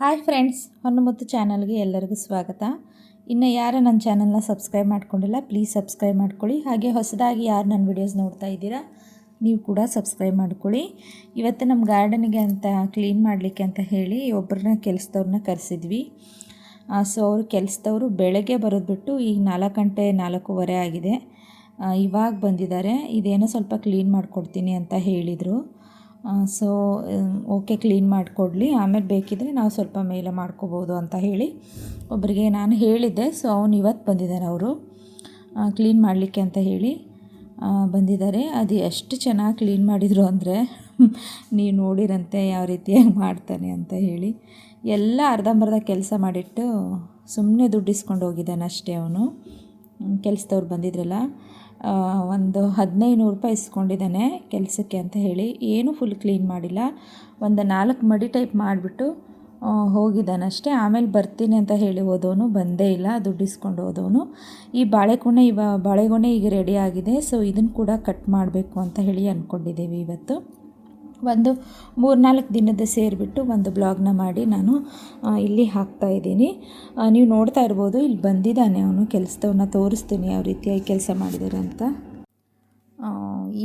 Hi friends, ಹೊನ್ನಮುತ್ತು ಚಾನಲ್ಗೆ ಎಲ್ಲರಿಗೂ ಸ್ವಾಗತ. ಇನ್ನು ಯಾರು ನನ್ನ ಚಾನಲ್ನ ಸಬ್ಸ್ಕ್ರೈಬ್ ಮಾಡ್ಕೊಂಡಿಲ್ಲ, ಪ್ಲೀಸ್ ಸಬ್ಸ್ಕ್ರೈಬ್ ಮಾಡ್ಕೊಳ್ಳಿ. ಹಾಗೆ ಹೊಸದಾಗಿ ಯಾರು ನನ್ನ ವಿಡಿಯೋಸ್ ನೋಡ್ತಾ ಇದ್ದೀರಾ, ನೀವು ಕೂಡ ಸಬ್ಸ್ಕ್ರೈಬ್ ಮಾಡ್ಕೊಳ್ಳಿ. ಇವತ್ತು ನಮ್ಮ ಗಾರ್ಡನಿಗೆ ಅಂತ ಕ್ಲೀನ್ ಮಾಡಲಿಕ್ಕೆ ಅಂತ ಹೇಳಿ ಒಬ್ಬರನ್ನ ಕೆಲಸದವ್ರನ್ನ ಕರೆಸಿದ್ವಿ. ಸೊ ಅವರು ಕೆಲಸದವರು ಬೆಳಗ್ಗೆ ಬರೋದು ಬಿಟ್ಟು ಈಗ ನಾಲ್ಕು ಗಂಟೆ ನಾಲ್ಕೂವರೆ ಆಗಿದೆ. ಇವಾಗ ಬಂದಿದ್ದಾರೆ. ಇದೇನೋ ಸ್ವಲ್ಪ ಕ್ಲೀನ್ ಮಾಡಿಕೊಡ್ತೀನಿ ಅಂತ ಹೇಳಿದರು. ಸೊ ಓಕೆ ಕ್ಲೀನ್ ಮಾಡಿಕೊಡ್ಲಿ. ಆಮೇಲೆ ಬೇಕಿದ್ದರೆ ನಾವು ಸ್ವಲ್ಪ ಮೇಲೆ ಮಾಡ್ಕೋಬೋದು ಅಂತ ಹೇಳಿ ಒಬ್ಬರಿಗೆ ನಾನು ಹೇಳಿದ್ದೆ. ಸೊ ಅವನು ಇವತ್ತು ಬಂದಿದ್ದಾರೆ ಅವರು. ಕ್ಲೀನ್ ಮಾಡಲಿಕ್ಕೆ ಅಂತ ಹೇಳಿ ಬಂದಿದ್ದಾರೆ ಅದು ಎಷ್ಟು ಚೆನ್ನಾಗಿ ಕ್ಲೀನ್ ಮಾಡಿದರು ಅಂದರೆ ನೀವು ನೋಡಿರಂತೆ ಯಾವ ರೀತಿಯಾಗಿ ಮಾಡ್ತಾನೆ ಅಂತ ಹೇಳಿ. ಎಲ್ಲ ಅರ್ಧಂಬರ್ಧ ಕೆಲಸ ಮಾಡಿಟ್ಟು ಸುಮ್ಮನೆ ದುಡ್ಡು ಇಸ್ಕೊಂಡು ಹೋಗಿದ್ದಾನೆ ಅಷ್ಟೇ ಅವನು. ಕೆಲಸದವ್ರು ಬಂದಿದ್ರಲ್ಲ. ಒಂದು ಹದಿನೈದು ನೂರು ರೂಪಾಯಿ ಇಸ್ಕೊಂಡಿದ್ದಾನೆ ಕೆಲಸಕ್ಕೆ ಅಂತ ಹೇಳಿ. ಏನೂ ಫುಲ್ ಕ್ಲೀನ್ ಮಾಡಿಲ್ಲ. ಒಂದು ನಾಲ್ಕು ಮಡಿ ಟೈಪ್ ಮಾಡಿಬಿಟ್ಟು ಹೋಗಿದ್ದಾನಷ್ಟೇ. ಆಮೇಲೆ ಬರ್ತೀನಿ ಅಂತ ಹೇಳಿ ಹೋದವನು, ಬಂದೇ ಇಲ್ಲ. ದುಡ್ಡು ಇಸ್ಕೊಂಡು ಹೋದವನು. ಈ ಬಾಳೆಗೊನೆ ಇವ, ಬಾಳೆಗೊನೆ ಈಗ ರೆಡಿ ಆಗಿದೆ. ಸೊ ಇದನ್ನು ಕೂಡ ಕಟ್ ಮಾಡಬೇಕು ಅಂತ ಹೇಳಿ ಅಂದ್ಕೊಂಡಿದ್ದೀವಿ ಇವತ್ತು. ಒಂದು ಮೂರ್ನಾಲ್ಕು ದಿನದ ಸೇರಿಬಿಟ್ಟು ಒಂದು ಬ್ಲಾಗ್ನ ಮಾಡಿ ನಾನು ಇಲ್ಲಿ ಹಾಕ್ತಾ ಇದ್ದೀನಿ. ನೀವು ನೋಡ್ತಾ ಇರ್ಬೋದು, ಇಲ್ಲಿ ಬಂದಿದ್ದಾನೆ ಅವನು ಕೆಲಸದವ್ರನ್ನ ತೋರಿಸ್ತೀನಿ ಯಾವ ರೀತಿಯಾಗಿ ಕೆಲಸ ಮಾಡಿದ್ದಾರೆ ಅಂತ.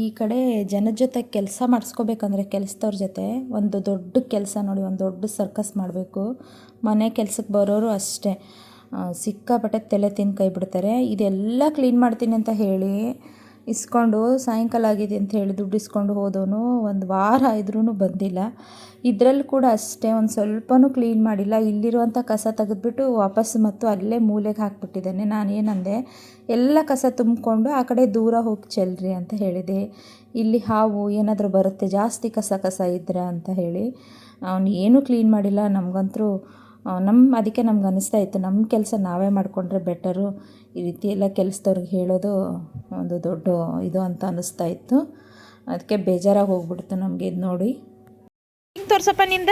ಈ ಕಡೆ ಜನದ ಜೊತೆ ಕೆಲಸ ಮಾಡಿಸ್ಕೋಬೇಕಂದ್ರೆ ಕೆಲಸದವ್ರ ಜೊತೆ ಒಂದು ದೊಡ್ಡ ಕೆಲಸ ನೋಡಿ, ಒಂದು ದೊಡ್ಡ ಸರ್ಕಸ್ ಮಾಡಬೇಕು. ಮನೆ ಕೆಲಸಕ್ಕೆ ಬರೋರು ಅಷ್ಟೇ. ಸಿಕ್ಕಾಪಟ್ಟೆ ತಲೆ ತಿಂದು ಕೈ ಬಿಡ್ತಾರೆ. ಇದೆಲ್ಲ ಕ್ಲೀನ್ ಮಾಡ್ತೀನಿ ಅಂತ ಹೇಳಿ ಇಸ್ಕೊಂಡು ಸಾಯಂಕಾಲ ಆಗಿದೆ ಅಂತ ಹೇಳಿ ದುಡ್ಡು ಇಸ್ಕೊಂಡು ಹೋದವನು ಒಂದು ವಾರ ಇದ್ರೂ ಬಂದಿಲ್ಲ. ಇದರಲ್ಲಿ ಕೂಡ ಅಷ್ಟೇ ಒಂದು ಸ್ವಲ್ಪನೂ ಕ್ಲೀನ್ ಮಾಡಿಲ್ಲ. ಇಲ್ಲಿರುವಂಥ ಕಸ ತೆಗೆದ್ಬಿಟ್ಟು ವಾಪಸ್ ಮತ್ತು ಅಲ್ಲೇ ಮೂಲೆಗೆ ಹಾಕ್ಬಿಟ್ಟಿದ್ದಾನೆ. ನಾನು ಏನಂದೆ ಎಲ್ಲ ಕಸ ತುಂಬಿಕೊಂಡು ಆ ಕಡೆ ದೂರ ಹೋಗಿ ಚೆಲ್ರಿ ಅಂತ ಹೇಳಿದೆ. ಇಲ್ಲಿ ಹಾವು ಏನಾದರೂ ಬರುತ್ತೆ, ಜಾಸ್ತಿ ಕಸ ಕಸ ಇದ್ರೆ ಅಂತ ಹೇಳಿ. ಅವನು, ಏನೂ ಕ್ಲೀನ್ ಮಾಡಿಲ್ಲ. ನಮಗಂತರೂ ನಮ್ಮ ಅದಕ್ಕೆ ನಮ್ಗೆ ಅನಿಸ್ತಾ ಇತ್ತು. ನಮ್ಮ ಕೆಲಸ ನಾವೇ ಮಾಡಿಕೊಂಡ್ರೆ ಬೆಟರು. ಈ ರೀತಿ ಎಲ್ಲ ಕೆಲಸದವ್ರಿಗೆ ಹೇಳೋದು ಒಂದು ದೊಡ್ಡ ಇದು ಅಂತ ಅನ್ನಿಸ್ತಾ ಇತ್ತು. ಅದಕ್ಕೆ ಬೇಜಾರಾಗಿ ಹೋಗ್ಬಿಡ್ತು ನಮಗೆ ಇದು ನೋಡಿ. ಹಿಂಗೆ ತೋರ್ಸಪ್ಪ ನಿಂದ.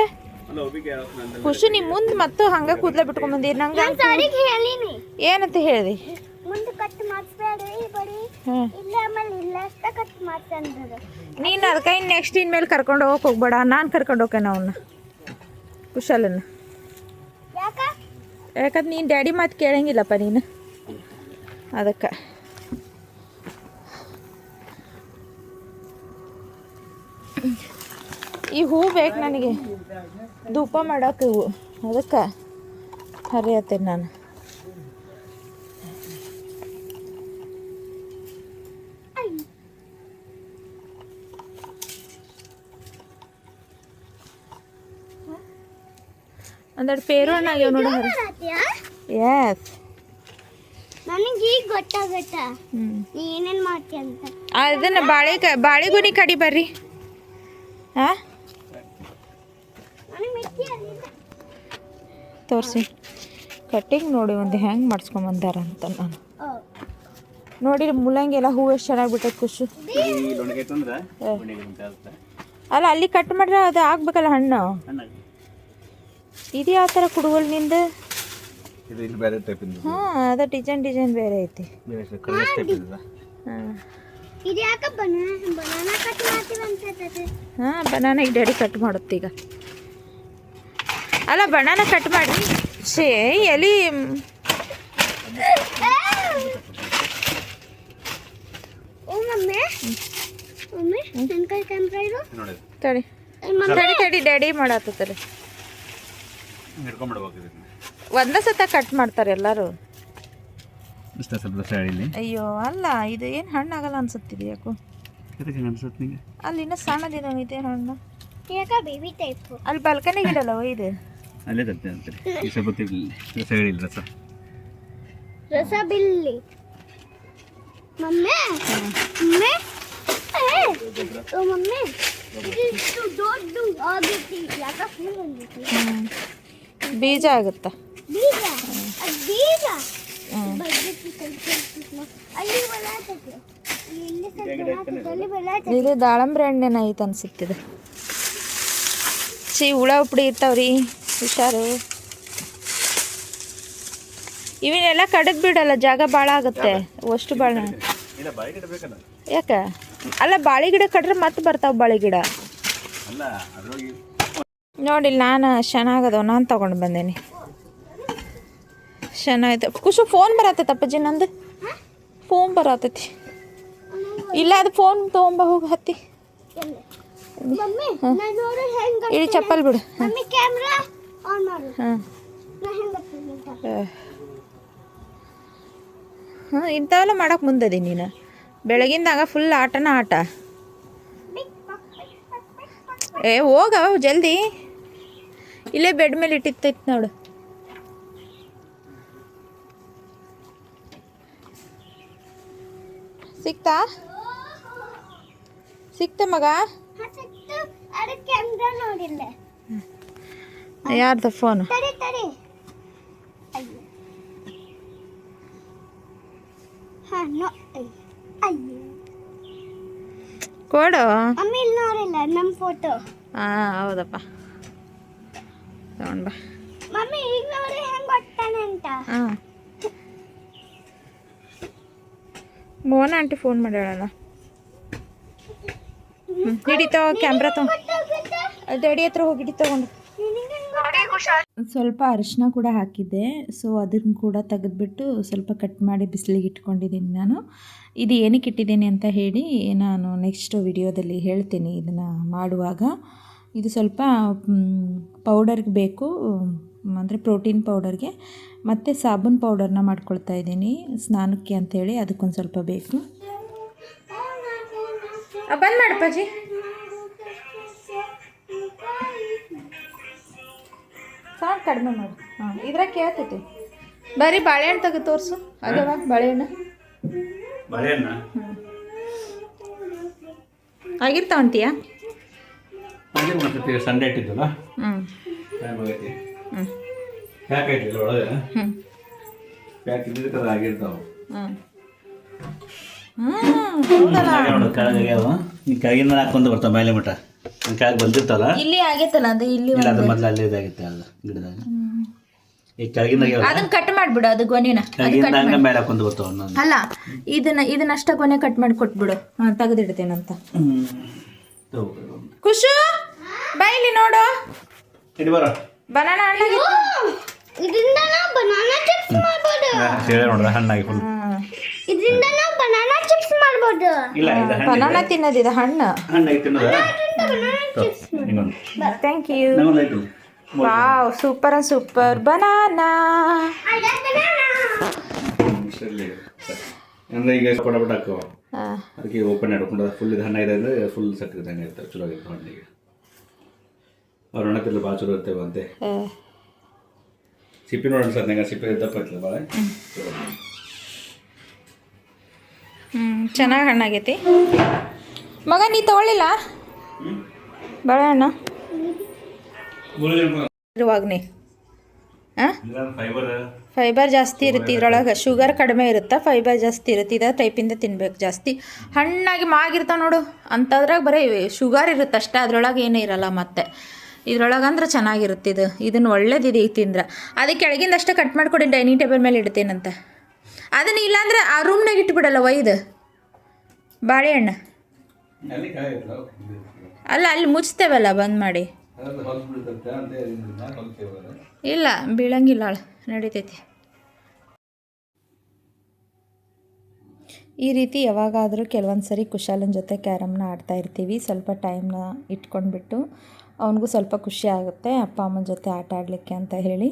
ಖುಷಿ ನಿಮ್ಮ ಮುಂದೆ ಮತ್ತು ಹಂಗೆ ಕೂದಲೇ ಬಿಟ್ಕೊಂಬಂದಿರಿ ನಂಗೆ ಸಾರಿಗೆ ಹೇಳಿನಿ. ಏನಂತ ಹೇಳಿ? ನೀನು ಅದಕ್ಕೆ ಇನ್ನು ನೆಕ್ಸ್ಟ್ ಇನ್ಮೇಲೆ ಕರ್ಕೊಂಡು ಹೋಗಕ್ಕೆ ಹೋಗ್ಬೇಡ. ನಾನು ಕರ್ಕೊಂಡು ಹೋಗ್ತೇನೆ ಅವನ್ನ ಕುಶಾಲನ್ನ ಯಾಕ? ಯಾಕಂದ್ರೆ ನೀನು ಡ್ಯಾಡಿ ಮಾತು ಕೇಳಂಗಿಲ್ಲಪ್ಪ ನೀನು. ಅದಕ್ಕೆ. ಈ ಹೂ ಬೇಕು ನನಗೆ. ಧೂಪ ಮಾಡೋಕೆ ಹೂವು ಅದಕ್ಕೆ ಹರಿಯತ್ತೇನೆ ನಾನು. ಒಂದೆರಡು ಪೇರು ಹಣ್ಣಾಗ್ಯಾವ ಆಗ್ಯಾವ ನೋಡ ಎಸ್ ನನಗೆ ಈಗ ಗೊತ್ತಾಗತ್ತ? ನೀ ಏನೇನ್ ಮಾಡ್ತೀಯ ಅಂತ? ಅದನ್ನ ಬಾಳೆ ಬಾಳೆಗೊನೆ ಕಡಿ ಬರ್ರಿ. ಹಾಂ ತೋರಿಸಿ. ಕಟ್ಟಿಂಗ್ ನೋಡಿ ಒಂದು ಹೆಂಗೆ ಮಾಡಿಸ್ಕೊಂಬಂದಾರ ಅಂತ ನಾನು. ನೋಡಿ ಮೂಲಂಗಿ ಎಲ್ಲ ಹೂವು ಎಷ್ಟು ಚೆನ್ನಾಗಿ ಬಿಟ್ಟೈತೆ ಖುಷಿ ಅಲ್ಲ ಅಲ್ಲಿ ಕಟ್ ಮಾಡ್ರೆ ಅದು ಆಗ್ಬೇಕಲ್ಲ ಹಣ್ಣು? ಇದು ಯಾವ ಥರ ಕುಡುವಲ್ನಿಂದ? ಇದು ಇಲ್ಲಿ ಬೇರೆ ಟೈಪ್ ಇಂದ. ಹಾಂ ಅದ ಡಿಸೈನ್ ಡಿಸೈನ್ ಬೇರೆ ಐತಿ. ಹಾಂ. ಬನಾನಾ ಬನಾನಾ ಕಟ್ ಮಾಡ್ತೀವಿ ಅನ್ಸತ್ತೆ ಹಾಂ ಬನಾನ ಈಗ ಡ್ಯಾಡಿ ಕಟ್ ಮಾಡುತ್ತೆ ಈಗ. ಅಲ್ಲ ಬಣ್ಣನ ಕಟ್ ಮಾಡಿ. ಶೇ ಎಲಿ. ತಡಿ. ತಡಿ ತಡಿ ಡ್ಯಾಡಿ ಮಾಡತ್ತರಿ ಒಂದೇ ಸತ ಕಟ್ ಮಾಡ್ತಾರೆ ಎಲ್ಲರೂ. ಇಷ್ಟ ಸ್ವಲ್ಪ ಸೈಡ್ ಇಲ್ಲಿ ಅಯ್ಯೋ ಅಲ್ಲ ಇದು ಏನು ಹಣ್ಣಾಗಲ್ಲ ಅನ್ಸುತ್ತಿದೆ ಯಾಕೋ? ಇದಕ್ಕೆ ಅನ್ಸುತ್ತೆ ನಿಂಗೆ? ಅಲ್ಲಿ ಇನ್ನೂ ಸಣ್ಣದಿನ ಇದೆ ಹಣ್ಣು. ಯಾಕ ಬೇಬಿ ಟೈಪ್. ಅಲ್ಲಿ ಬಲ್ಕನಿಗೆ ಗಿಡಲ್ಲ ಇದು? ಅಲ್ಲೇ ತರ್ತೇನೆ ಅಂತಾರೆ ಈ ಸ್ವಲ್ಪ ರಸ ಹೇಳಿಲ್ಲ ಇಲ್ಲ ರಸ. ರಸ ಬಿಲ್ಲಿ ಮಮ್ಮಿ ಮಮ್ಮಿ ಏ, ಓ ಮಮ್ಮಿ ಇದಿಷ್ಟು ದೊಡ್ಡ ಆಗುತ್ತೆ ಯಾಕ ಫುಲ್ ಆಗುತ್ತೆ ಬೀಜ ಆಗುತ್ತಾ? ಬೀಜ? ಅದ್ ಬೀಜ. ಇದು ದಾಳಂಬ್ರಿ ಹಣ್ಣೇನ ಐತೆ ಅನ್ಸುತ್ತಿದೆ ಸಿ ಹುಳ ಉಪ್ಪಡಿ ಇರ್ತಾವ್ರಿ. ಹುಷಾರು. ಇವನ್ನೆಲ್ಲ ಕಡದ್ ಬಿಡಲ್ಲ ಜಾಗ ಭಾಳ ಆಗುತ್ತೆ. ಅಷ್ಟು ಭಾಳ ಯಾಕೆ? ಅಲ್ಲ ಬಾಳೆ ಗಿಡ ಕಡ್ರೆ ಮತ್ತೆ ಬರ್ತಾವ ಬಾಳೆ ಗಿಡ. ಅಲ್ಲ ನೋಡಿ ನಾನು ಚೆನ್ನಾಗದವ ನಾನು ತಗೊಂಡು ಬಂದೇನಿ. ಚೆನ್ನಾಗೈತೆ ಖುಷಿ ಫೋನ್ ಬರತ್ತೈತೆ ಅಪ್ಪಾಜಿ ನಂದು. ಫೋನ್ ಬರತ್ತೈತಿ ಇಲ್ಲ ಅದು ಫೋನ್ ತೊಗೊಂಬ ಹೋಗಿ ಹತ್ತಿ. ಇಳಿ ಚಪ್ಪಲ್ ಬಿಡು. Mummy camera? ಆನ್ ಮಾಡು. ಹಾಂ ಇಂಥವೆಲ್ಲ ಮಾಡಕ್ಕೆ ಮುಂದದಿ ನೀನು. ಬೆಳಗಿಂದಾಗ ಫುಲ್ ಆಟನ ಆಟ. ಏ ಹೋಗ ಜಲ್ದಿ. ಇಲ್ಲೇ ಬೆಡ್ ಮೇಲೆ ಇಟ್ಟಿತ್ತೈತೆ ನೋಡು. ಸಿಕ್ತಾ? ಸಿಕ್ತ ಮಗ? ನೋಡಿಲ್ಲ. ಯಾರ್ದು ಫೋನು? ಕೊಡು. ನೋಡಿಲ್ಲ ನಮ್ಮ ಫೋಟೋ ಹಾಂ ಹೌದಪ್ಪ. ತಗೊಂಡು ಬಾ. ಮಮ್ಮಿ ಈಗ ನೋಡಿ ಹೆಂಗ್ ಒಟ್ಟಾನೆ ಅಂತ. ಹಾಂ ಮೋನ ಆಂಟಿ ಫೋನ್ ಮಾಡ್ಯಾಳಲ್ಲ. ಹಿಡಿತಾವ ಕ್ಯಾಮ್ರಾ ತಗೊ. ಡ್ಯಾಡಿ ಹತ್ರ ಹೋಗಿ ಹಿಡಿ ತಗೊಂಡು. ಸ್ವಲ್ಪ ಅರಿಶಿನ ಕೂಡ ಹಾಕಿದ್ದೆ. ಸೊ ಅದನ್ನು ಕೂಡ ತೆಗೆದ್ಬಿಟ್ಟು ಸ್ವಲ್ಪ ಕಟ್ ಮಾಡಿ ಬಿಸಿಲಿಗೆ ಇಟ್ಕೊಂಡಿದ್ದೀನಿ ನಾನು. ಇದು ಏನಕ್ಕೆ ಇಟ್ಟಿದ್ದೀನಿ ಅಂತ ಹೇಳಿ ನಾನು ನೆಕ್ಸ್ಟ್ ವಿಡಿಯೋದಲ್ಲಿ ಹೇಳ್ತೀನಿ ಇದನ್ನು ಮಾಡುವಾಗ. ಇದು ಸ್ವಲ್ಪ ಪೌಡರ್ಗೆ ಬೇಕು ಅಂದರೆ ಪ್ರೋಟೀನ್ ಪೌಡರ್ಗೆ ಮತ್ತು ಸಾಬೂನ್ ಪೌಡರ್ನ ಮಾಡ್ಕೊಳ್ತಾ ಇದ್ದೀನಿ, ಸ್ನಾನಕ್ಕೆ ಅಂಥೇಳಿ ಅದಕ್ಕೊಂದು ಸ್ವಲ್ಪ ಬೇಕು. ಬಂದ್ ಮಾಡಪ್ಪಾಜಿ ಸೌಂಡ್ ಕಡಿಮೆ ಮಾಡಿ. ಹಾಂ ಇದ್ರಾಗ ಕೇಳ್ತೈತಿ. ಬರೀ ಬಾಳೆಹಣ್ಣು ತೆಗೆದು ತೋರಿಸು. ಅಗವ ಬಾಳೆಹಣ್ಣು? ಬಾಳೆಹಣ್ಣ? ಹಾಗೆ ಮಾಡ್ತೀವಿ ಸಂಡೆ ಇಟ್ಟಿದ್ದಲ್ಲ ಹ್ಞೂ ಹ್ಞೂ ಪ್ಯಾಕ್ ಐತಿಲ್ಲ ಒಳಗೆ ಹ್ಞೂ ಪ್ಯಾಕ್ ಇದ್ದಿದ್ದಕ್ಕೆ ಅದು ಆಗಿರ್ತಾವೆ ಹ್ಞೂ ಹ್ಞೂ ಕೆಳಗೆ ಈ ಹಾಕೊಂಡು ಬರ್ತಾವೆ ಮೇಲೆ ಮಟ್ಟ ಕೆಳಗೆ ಬಂದಿರ್ತಲ್ಲ ಇಲ್ಲಿ ಆಗೈತಲ್ಲ ಅದು ಇಲ್ಲಿ ಇಲ್ಲ ಅದು ಮೊದಲು ಅಲ್ಲೇ ಇದಾಗಿತ್ತು ಅಲ್ಲ ಗಿಡದಾಗ ಈ ಕೆಳಗಿಂದ ಅದನ್ನ ಕಟ್ ಮಾಡಿಬಿಡು ಅದು ಗೊನೆನ. ಅದು ಕೆಳಗಿಂದ ಮೇಲೆ ಹಾಕೊಂಡು ಬರ್ತಾವ ಅಲ್ಲ ಇದನ್ನ ಇದನ್ನಷ್ಟ ಕೊನೆ ಕಟ್ ಮಾಡಿ ಕೊಟ್ಬಿಡು. ಹಾಂ ತೆಗೆದಿಡ್ತೇನಂತ ಖುಷು? ಬೈಲಿ ನೋಡು. ಇಡಿ ಬರೋ. ಬನಾನ ಹಣ್ಣಾಗಿ ಇದರಿಂದ ನಾವು ಬನಾನಾ ಚಿಪ್ಸ್ ಮಾಡ್ಬೋದು. ಹೇಳಿ ನೋಡ್ದ ಹಣ್ಣಾಗಿ ಫುಲ್ ಇದರಿಂದ ನಾವು ಬನಾನಾ ಚಿಪ್ಸ್ ಮಾಡ್ಬೋದು. ಇಲ್ಲ ಇದು ಬನಾನ ತಿನ್ನೋದಿದೆ ಹಣ್ಣು. ಹಣ್ಣಾಗಿ ತಿನ್ನೋದ? Thank you wow super super banana ಅಂದ್ರೆ ಈಗ ಪಡಪಟ ಹಾಕುವ. ಅದಕ್ಕೆ ಓಪನ್ ಹಿಡ್ಕೊಂಡು ಫುಲ್ ಇದು ಇದೆ ಅಂದರೆ ಫುಲ್ ಸಕ್ಕರೆ ಇದ್ದಂಗೆ ಇರ್ತವೆ ಚಲೋ ಆಗಿರ್ತವೆ ಹಣ್ಣಿಗೆ ಅವ್ರ ಹಣ ತಿರ್ಲಿ ಭಾಳ ಚಲೋ ಇರ್ತೇವೆ ಅಂತೆ. ಸಿಪ್ಪಿ ನೋಡೋಣ ಸರ್ ನಂಗೆ ಸಿಪ್ಪಿ ದಪ್ಪ ಐತಲ್ಲ ಭಾಳ ಹ್ಞೂ ಚೆನ್ನಾಗಿ ಹಣ್ಣಾಗೈತಿ. ಮಗ ನೀ ತಗೊಳ್ಳಿಲ್ಲ? ಬಾಳೆಹಣ್ಣ ಇರುವಾಗನೇ. ಹಾಂ ಫೈಬರ್ ಜಾಸ್ತಿ ಇರುತ್ತೆ ಇದ್ರೊಳಗೆ. ಶುಗರ್ ಕಡಿಮೆ ಇರುತ್ತೆ? ಫೈಬರ್ ಜಾಸ್ತಿ ಇರುತ್ತೆ. ಇದೇ ಟೈಪಿಂದ ತಿನ್ಬೇಕು ಜಾಸ್ತಿ. ಹಣ್ಣಾಗಿ ಮಾಗಿರ್ತಾವ ನೋಡು. ಅಂಥದ್ರಾಗ ಬರೀ ಶುಗರ್ ಇರುತ್ತೆ ಅಷ್ಟೇ. ಅದ್ರೊಳಗೆ ಏನೂ ಇರಲ್ಲ ಮತ್ತೆ. ಇದ್ರೊಳಗೆ ಅಂದ್ರೆ ಚೆನ್ನಾಗಿರುತ್ತೆ ಇದು. ಇದನ್ನು ಒಳ್ಳೇದಿದೆ ಈಗ ತಿಂದ್ರೆ. ಅದಕ್ಕೆ ಕೆಳಗಿಂದ ಅಷ್ಟೇ ಕಟ್ ಮಾಡ್ಕೊಡಿ. ಡೈನಿಂಗ್ ಟೇಬಲ್ ಮೇಲೆ ಇಡ್ತೇನಂತ. ಅದನ್ನ ಇಲ್ಲಾಂದ್ರೆ ಆ ರೂಮ್ನಾಗ ಇಟ್ಬಿಡಲ್ಲ ಒಯ್ದು. ಬಾಳೆಹಣ್ಣು ಅಲ್ಲಿ ಅಲ್ಲ ಮುಚ್ತೇವಲ್ಲ ಬಂದ್ ಮಾಡಿ. ಇಲ್ಲ ಬೀಳಂಗಿಲ್ಲ ಆಳು ನಡೀತೈತಿ. ಈ ರೀತಿ ಯಾವಾಗಾದರೂ ಕೆಲವೊಂದು ಸರಿ ಕುಶಾಲನ ಜೊತೆ ಕ್ಯಾರಮ್ನ ಆಡ್ತಾ ಇರ್ತೀವಿ. ಸ್ವಲ್ಪ ಟೈಮ್ನ ಇಟ್ಕೊಂಡ್ಬಿಟ್ಟು ಅವನಿಗೂ ಸ್ವಲ್ಪ ಖುಷಿ ಆಗುತ್ತೆ ಅಪ್ಪ ಅಮ್ಮನ ಜೊತೆ ಆಟ ಆಡಲಿಕ್ಕೆ ಅಂತ ಹೇಳಿ.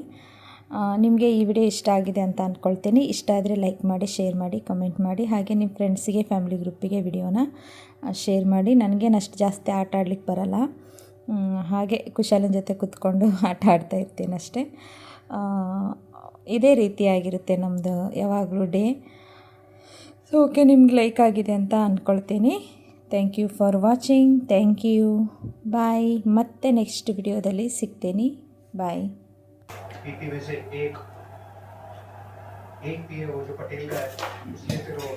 ನಿಮಗೆ ಈ ವಿಡಿಯೋ ಇಷ್ಟ ಆಗಿದೆ ಅಂತ ಅಂದ್ಕೊಳ್ತೀನಿ ಇಷ್ಟ ಆದರೆ ಲೈಕ್ ಮಾಡಿ ಶೇರ್ ಮಾಡಿ ಕಮೆಂಟ್ ಮಾಡಿ. ಹಾಗೆ ನಿಮ್ಮ ಫ್ರೆಂಡ್ಸಿಗೆ ಫ್ಯಾಮಿಲಿ ಗ್ರೂಪಿಗೆ ವಿಡಿಯೋನ ಶೇರ್ ಮಾಡಿ. ನನಗೇನು ಅಷ್ಟು ಜಾಸ್ತಿ ಆಟ ಆಡ್ಲಿಕ್ಕೆ ಬರಲ್ಲ. ಹಾಗೆ ಕುಶಾಲನ ಜೊತೆ ಕೂತ್ಕೊಂಡು ಆಟ ಆಡ್ತಾ ಇರ್ತೀನಿ ಅಷ್ಟೇ. ಇದೇ ರೀತಿಯಾಗಿರುತ್ತೆ ನಮ್ಮದು ಯಾವಾಗಲೂ ಡೇ ಸೊ ಓಕೆ ನಿಮ್ಗೆ ಲೈಕ್ ಆಗಿದೆ ಅಂತ ಅಂದ್ಕೊಳ್ತೀನಿ thank you for watching thank you bye ಮತ್ತೆ ನೆಕ್ಸ್ಟ್ ವಿಡಿಯೋದಲ್ಲಿ ಸಿಗ್ತೀನಿ. ಬಾಯ್ पीपी में से एक एक भी है वो जो पटेल का है, इसलिए फिर वो